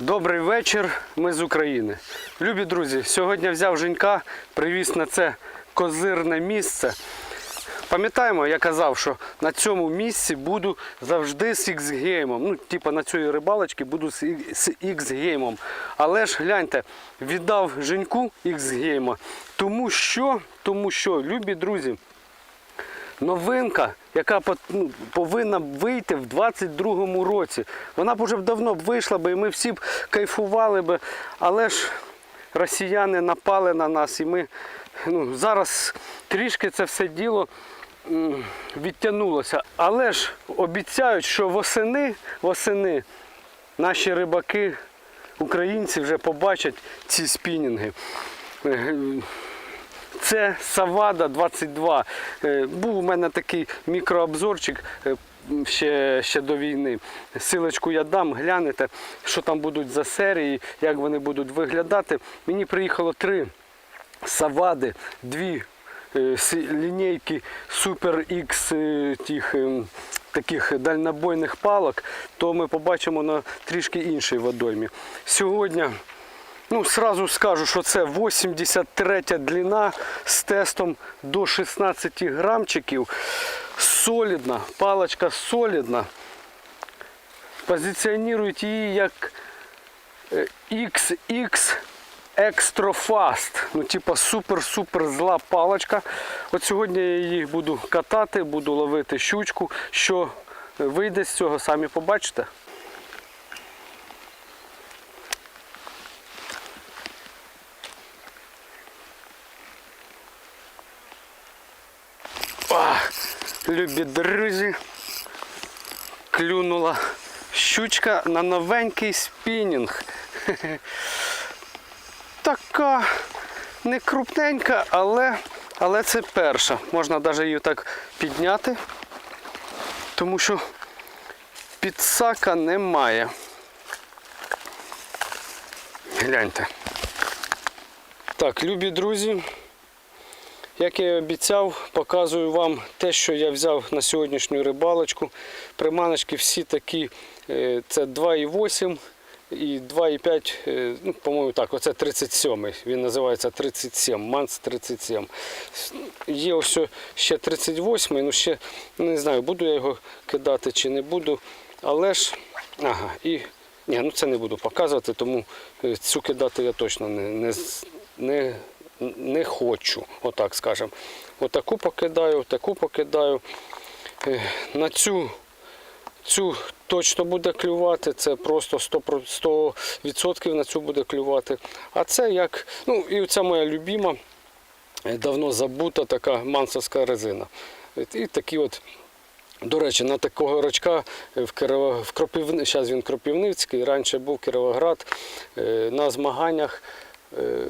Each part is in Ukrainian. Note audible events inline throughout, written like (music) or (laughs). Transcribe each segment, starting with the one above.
Добрий вечір, ми з України. Любі друзі, сьогодні взяв Женька, привіз на це козирне місце. Пам'ятаємо, я казав, що на цьому місці буду завжди з X-геймом. Ну, типа на цій рибалочці буду з X-геймом. Але ж гляньте, віддав Женьку X-гейма, тому що, тому що, любі друзі, новинка, яка ну, повинна вийти в 22-му році. Вона б уже б давно б вийшла би, і ми всі б кайфували би. Але ж росіяни напали на нас, і ми ну, зараз трішки це все діло відтягнулося. Але ж обіцяють, що восени, восени наші рибаки, українці вже побачать ці спінінги. Це Савада 22. Е, Був у мене такий мікрообзорчик е, ще, ще до війни. Силочку я дам, глянете, що там будуть за серії, як вони будуть виглядати. Мені приїхало три Савади, дві е, лінійки Super X тих, таких дальнобойних палок, то ми побачимо на трішки іншій водоймі. Сьогодні Ну, сразу скажу, що це 83 длина з тестом до 16 грамчиків. Солідна, паличка солідна. Позиціонують її як XX Extra Fast. Ну, типа супер-супер зла паличка. От сьогодні я її буду катати, буду ловити щучку. Що вийде з цього, самі побачите. Любі друзі, клюнула щучка на новенький спінінг. (laughs) Така не крупненька, але, але це перша. Можна навіть її так підняти, тому що підсака немає. Гляньте. Так, любі друзі, як я і обіцяв, показую вам те, що я взяв на сьогоднішню рибалочку. Приманочки всі такі, е, це 2,8 і 2,5, е, ну, по-моєму, так, оце 37 Він називається 37, Манс 37. Є ось ще 38 ну ще не знаю, буду я його кидати чи не буду. Але ж, ага, і ні, ну це не буду показувати, тому е, цю кидати я точно не, не, не, не хочу, отак скажемо. Отаку покидаю, таку покидаю. Е, На цю, цю точно буде клювати, це просто 100%, 100% на цю буде клювати. А це як, ну і ця моя любима, е, давно забута така мансовська резина. І такі от до речі, на такого рачка в Кирова, в Кропивни, зараз він Кропивницький, раніше був Кіровоград. Е, На змаганнях е,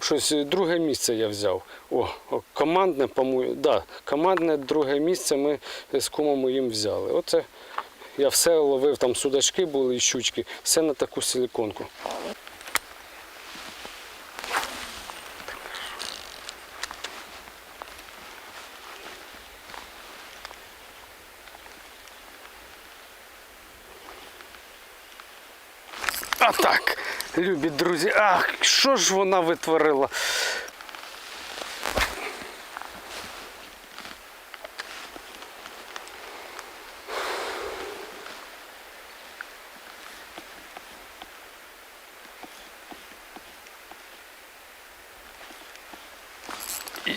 щось друге місце я взяв. О, командне, по-моєму, да, командне друге місце ми з кумом моїм взяли. Оце я все ловив, там судачки були і щучки, все на таку силіконку. А так, любі друзі, ах, що ж вона витворила?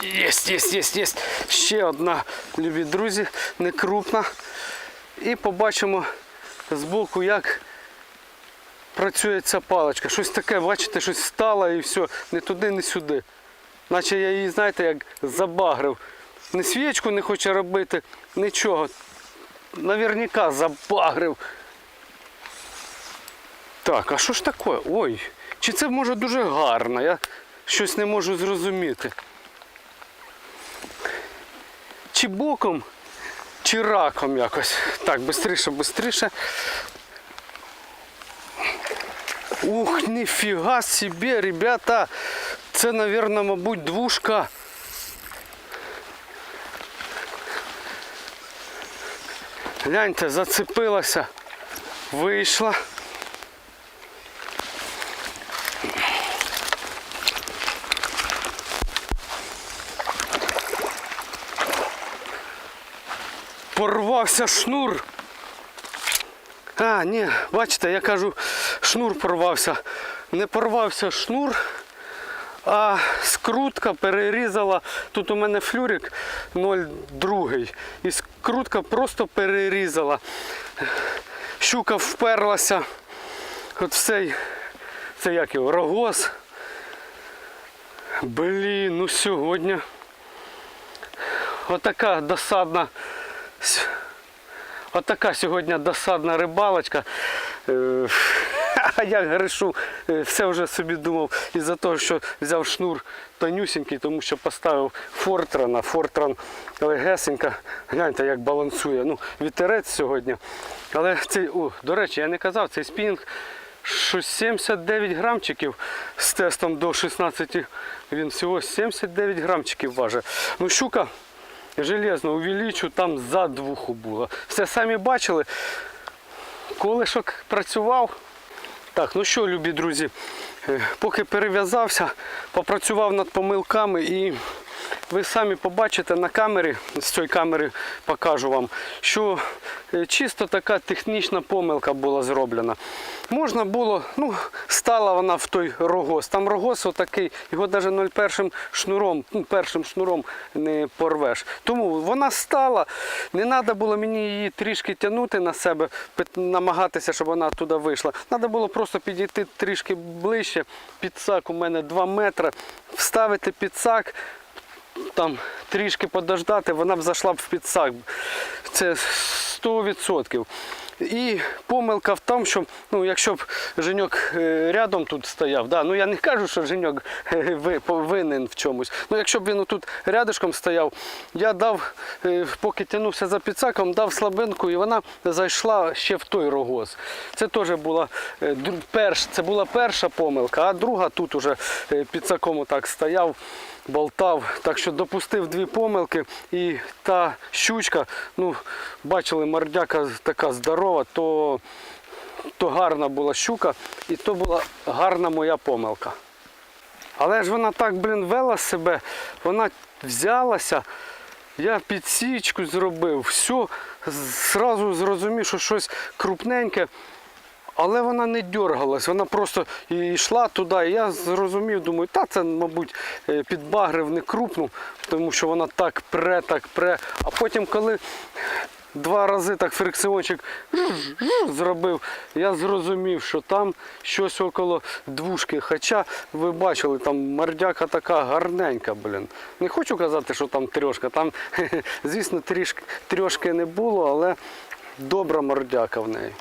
Єсть, єсть, єсть, єсть. Ще одна, любі друзі, не крупна. І побачимо збоку, як працює ця паличка. Щось таке, бачите, щось стало і все, не туди, не сюди. Наче я її, знаєте, як забагрив. Ні свічку не хоче робити, нічого. Наверняка забагрив. Так, а що ж таке? Ой, чи це може дуже гарно? Я щось не можу зрозуміти. Чи боком, чи раком якось. Так, швидше, швидше. Ух, ніфіга себе, ребята. Це, мабуть, мабуть, двушка. Гляньте, зацепилася, вийшла. Порвався шнур. А, ні, бачите, я кажу, шнур порвався. Не порвався шнур, а скрутка перерізала. Тут у мене флюрик 0,2. І скрутка просто перерізала. Щука вперлася. От цей, це як його, рогоз. Блін, ну сьогодні. Отака досадна. Отака сьогодні досадна рибалочка. А я грешу, е, все вже собі думав із-за того, що взяв шнур тонюсінький, тому що поставив фортрана. Фортран легесенька. Гляньте, як балансує. Ну, вітерець сьогодні. Але цей, о, до речі, я не казав, цей спінінг 79 грамчиків з тестом до 16. Він всього 79 грамчиків важить. Ну, щука железно увеличу, там за двуху було. Все самі бачили. Колишок працював. Так, ну що, любі друзі, е, поки перев'язався, попрацював над помилками і ви самі побачите на камері, з цієї камери покажу вам, що е, чисто така технічна помилка була зроблена. Можна було, ну, стала вона в той рогоз. Там рогоз отакий, його навіть 01 шнуром, ну, першим шнуром не порвеш. Тому вона стала, не треба було мені її трішки тягнути на себе, намагатися, щоб вона туди вийшла. Треба було просто підійти трішки ближче. Підсак у мене 2 метри, вставити підсак, там трішки подождати, вона б зайшла б в підсак. Це 100%. І помилка в тому, що ну, якщо б Женьок е, рядом тут стояв, да, ну я не кажу, що Женьок е, повинен в чомусь. Ну якщо б він тут рядишком стояв, я дав, е, поки тягнувся за підсаком, дав слабинку і вона зайшла ще в той рогоз. Це теж була перш, це була перша помилка, а друга тут уже підсаком так стояв болтав. Так що допустив дві помилки. І та щучка, ну, бачили, мордяка така здорова, то, то гарна була щука і то була гарна моя помилка. Але ж вона так, блін, вела себе, вона взялася. Я підсічку зробив, все, зразу зрозумів, що щось крупненьке. Але вона не дергалась, вона просто йшла туди. І я зрозумів, думаю, та це, мабуть, е, підбагрив не крупну, тому що вона так пре, так пре. А потім, коли два рази так фрикціончик зробив, я зрозумів, що там щось около двушки. Хоча ви бачили, там мордяка така гарненька, блін. Не хочу казати, що там трьошка. Там, (laughs) звісно, трішки, трьошки не було, але добра мордяка в неї.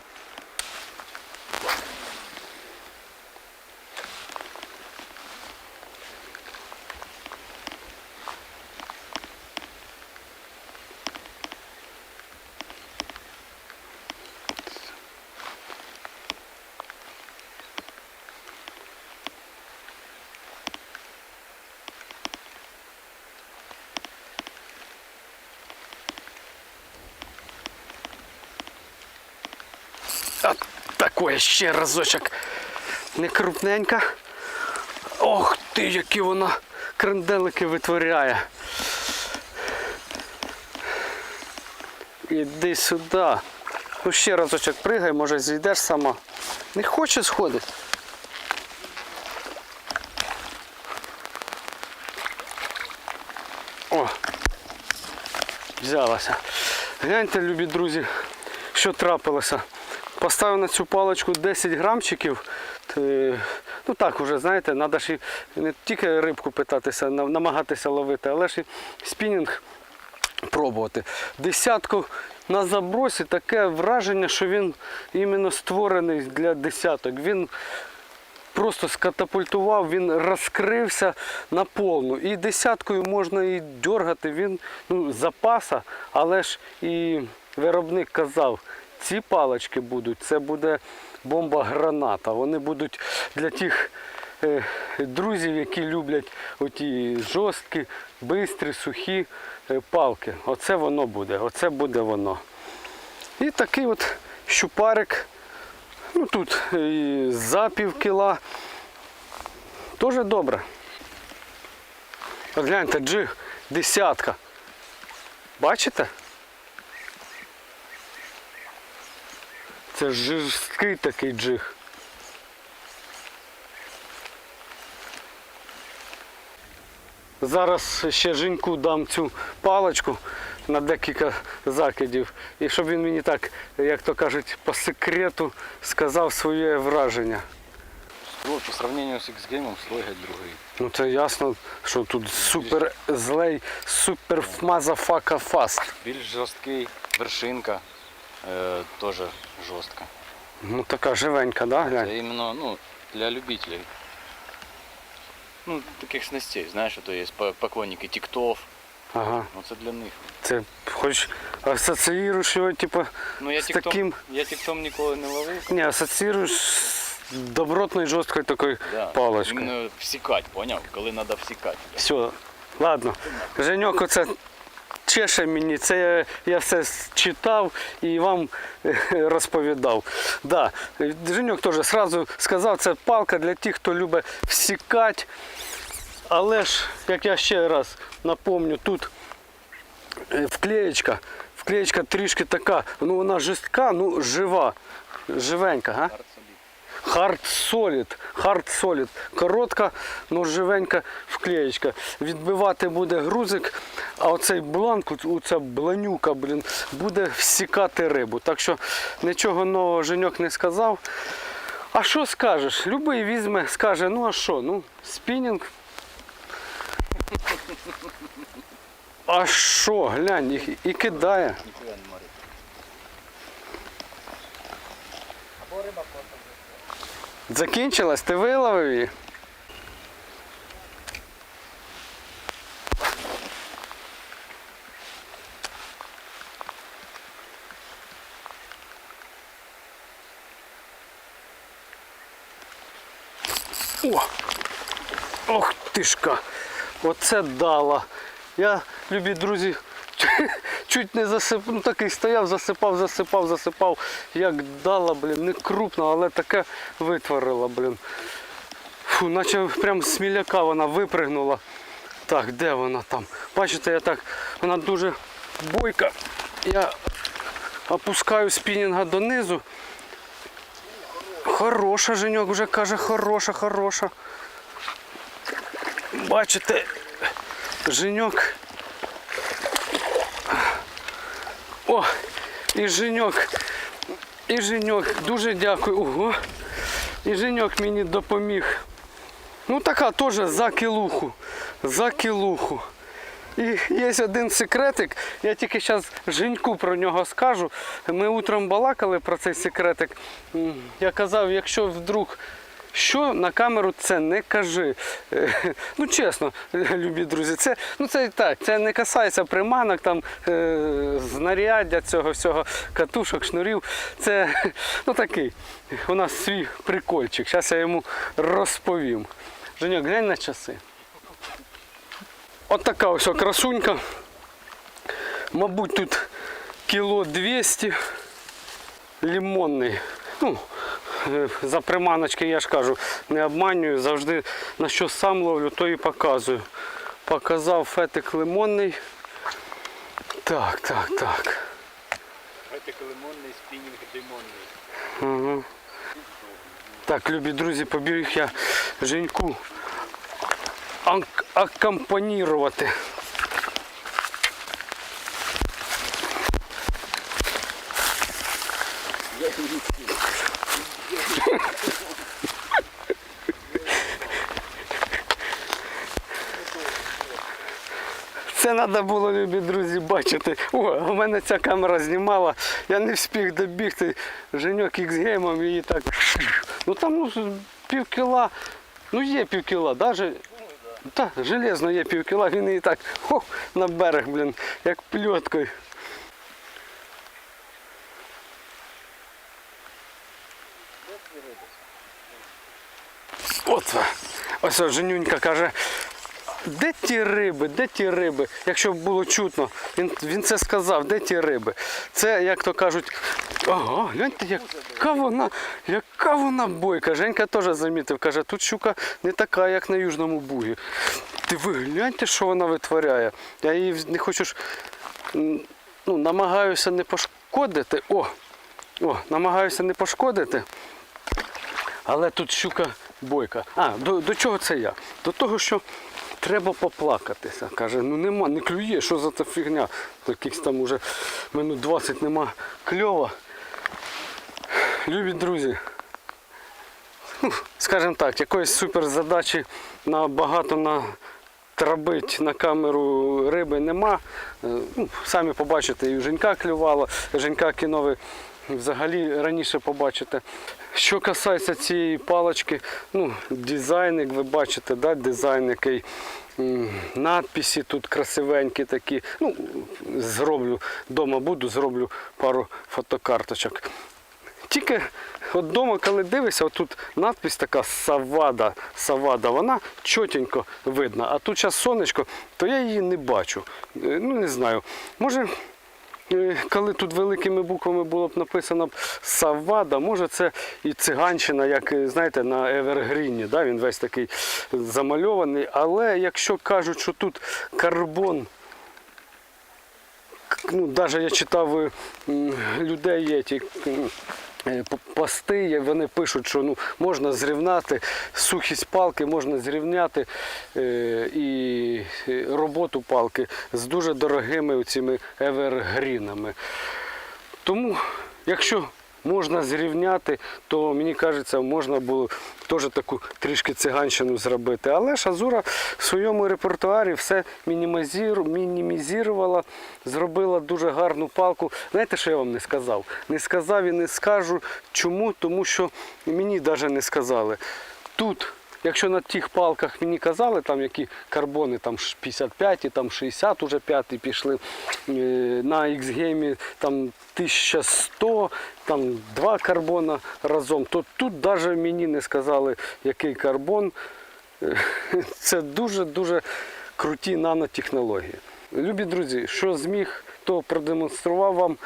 Такое ще разочок. Не крупненька. Ох ти, які вона кренделики витворяє. Іди сюди. Ну ще разочок пригай, може зійдеш сама. Не хоче сходити. О, взялася. Гляньте, любі друзі, що трапилося. Поставив на цю паличку 10 грамчиків. Ну так, вже знаєте, треба ж не тільки рибку питатися, намагатися ловити, але ж і спінінг пробувати. Десятку на забросі таке враження, що він іменно створений для десяток. Він просто скатапультував, він розкрився на повну. І десяткою можна і дергати, він ну, запаса, але ж і виробник казав, ці палички будуть, це буде бомба-граната. Вони будуть для тих е, друзів, які люблять оті жорсткі, бистрі, сухі е, палки. Оце воно буде, оце буде воно. І такий от щупарик. Ну тут і за пів кіла. Дуже добре. От гляньте, джиг, десятка. Бачите? Це жорсткий такий джиг. Зараз ще Женьку дам цю паличку на декілька закидів. І щоб він мені так, як то кажуть, по секрету сказав своє враження. Слой по сравнению с X-Game слой геть другий. Ну це ясно, що тут супер злей, супер мазафака фаст. Більш жорсткий, вершинка е, теж жорстка. Ну така живенька, да, глянь? Це іменно ну, для любителей. Ну, таких снастей, знаєш, то є по- поклонники тіктов. Ага. Ну це для них. Це хоч асоціюєш його, типу, Ну я з тіктом, таким. я тіктом ніколи не ловив. Ні, асоціюєш з добротною жорсткою такою Да. паличкою. Іменно всікать, поняв? Коли треба всікати. Все, ладно. Женьок оце чеше мені, це я, я все читав і вам е, розповідав. Да. Женьок теж сразу сказав, це палка для тих, хто любить всікати. Але ж, як я ще раз напомню, тут е, вклеєчка, вклеєчка трішки така, ну вона жорстка, ну жива, живенька. Га? Hard Solid, Hard Solid. Коротка, ну живенька вклеєчка. Відбивати буде грузик, а оцей бланк, оця бланюка, блін, буде всікати рибу. Так що нічого нового Женьок не сказав. А що скажеш? Любий візьме, скаже, ну а що? Ну, спінінг. А що, глянь, і кидає. Закінчилась, ти виловив її? О! Ох тишка! Оце дала. Я, любі друзі, (laughs) чуть не засипав, ну такий стояв, засипав, засипав, засипав. Як дала, блін, не крупно, але таке витворила, блін. Фу, наче прям з міляка вона випригнула. Так, де вона там? Бачите, я так, вона дуже бойка. Я опускаю спінінга донизу. Хороша, Женьок вже каже, хороша, хороша. Бачите, Женьок. О, і Женьок. І Женьок, дуже дякую. Ого. І Женьок мені допоміг. Ну така теж за кілуху. За кілуху. І є один секретик, я тільки зараз Женьку про нього скажу. Ми утром балакали про цей секретик. Я казав, якщо вдруг що на камеру це не кажи. Е, Ну чесно, (laughs) любі друзі, це ну це і так, це не касається приманок, там е, знаряддя цього всього, катушок, шнурів. Це (laughs) ну такий. У нас свій прикольчик. Зараз я йому розповім. Женьок, глянь на часи. От така ось красунька. Мабуть, тут кіло 200 лимонний. Ну, за приманочки я ж кажу, не обманюю, завжди на що сам ловлю, то і показую. Показав фетик лимонний. Так, так, так. Фетик лимонний, спінінг лимонний. Ага. Так, любі друзі, побіг я Женьку ак- акомпанірувати. Це треба було, любі друзі, бачити. О, у мене ця камера знімала, я не встиг добігти. Женьок ікс-геймом її так. Ну там ну, пів кіла, ну є пів кіла, даже. Так, железно є пів кіла, він її так хоп, на берег, блін, як пльоткою. От, ось Женюнька каже, де ті риби, де ті риби? Якщо було чутно, він, він це сказав, де ті риби? Це, як то кажуть, ага, гляньте, яка вона, яка вона бойка. Женька теж замітив, каже, тут щука не така, як на Южному Бугі. Ти ви гляньте, що вона витворяє. Я її не хочу ж, ну, намагаюся не пошкодити. О, О, намагаюся не пошкодити. Але тут щука бойка. А, до, до чого це я? До того, що треба поплакатися. Каже, ну нема, не клює, що за та фігня. Якихось там уже минут 20 нема кльова. Любі друзі. ну, Скажімо так, якоїсь суперзадачі на багато на трабить на камеру риби нема. Е, Ну, самі побачите, і у Женька клювало. Женька кіно ви взагалі раніше побачите. Що касається цієї палички, ну, дизайн, як ви бачите, да, дизайн, який надписи тут красивенькі такі. Ну, зроблю вдома буду, зроблю пару фотокарточок. Тільки от вдома, коли дивишся, отут надпись така Савада, Савада, вона чотенько видна. А тут зараз сонечко, то я її не бачу. Е, Ну не знаю. Може, коли тут великими буквами було б написано Савада, може це і циганщина, як е, знаєте, на Евергріні. Да? Він весь такий замальований. Але якщо кажуть, що тут карбон ну, навіть я читав е, людей е, п- Пости, вони пишуть, що ну, можна зрівняти сухість палки, можна зрівняти е, і е, роботу палки з дуже дорогими цими евергрінами. Тому, якщо можна зрівняти, то мені кажеться, можна було теж таку трішки циганщину зробити. Але Шазура в своєму репертуарі все мінімізувала, зробила дуже гарну палку. Знаєте, що я вам не сказав? Не сказав і не скажу. Чому? Тому що мені навіть не сказали. Тут Якщо на тих палках мені казали, там які карбони там 55, і там 60 уже п'яті пішли, е, на X-Game там 1100, там два карбона разом, то тут навіть мені не сказали, який карбон. Е, (laughs) Це дуже-дуже круті нанотехнології. Любі друзі, що зміг, то продемонстрував вам.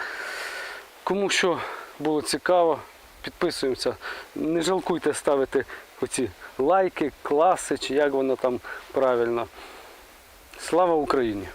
Кому що було цікаво, підписуємося. Не жалкуйте ставити оці лайки, класи, чи як воно там правильно. Слава Україні!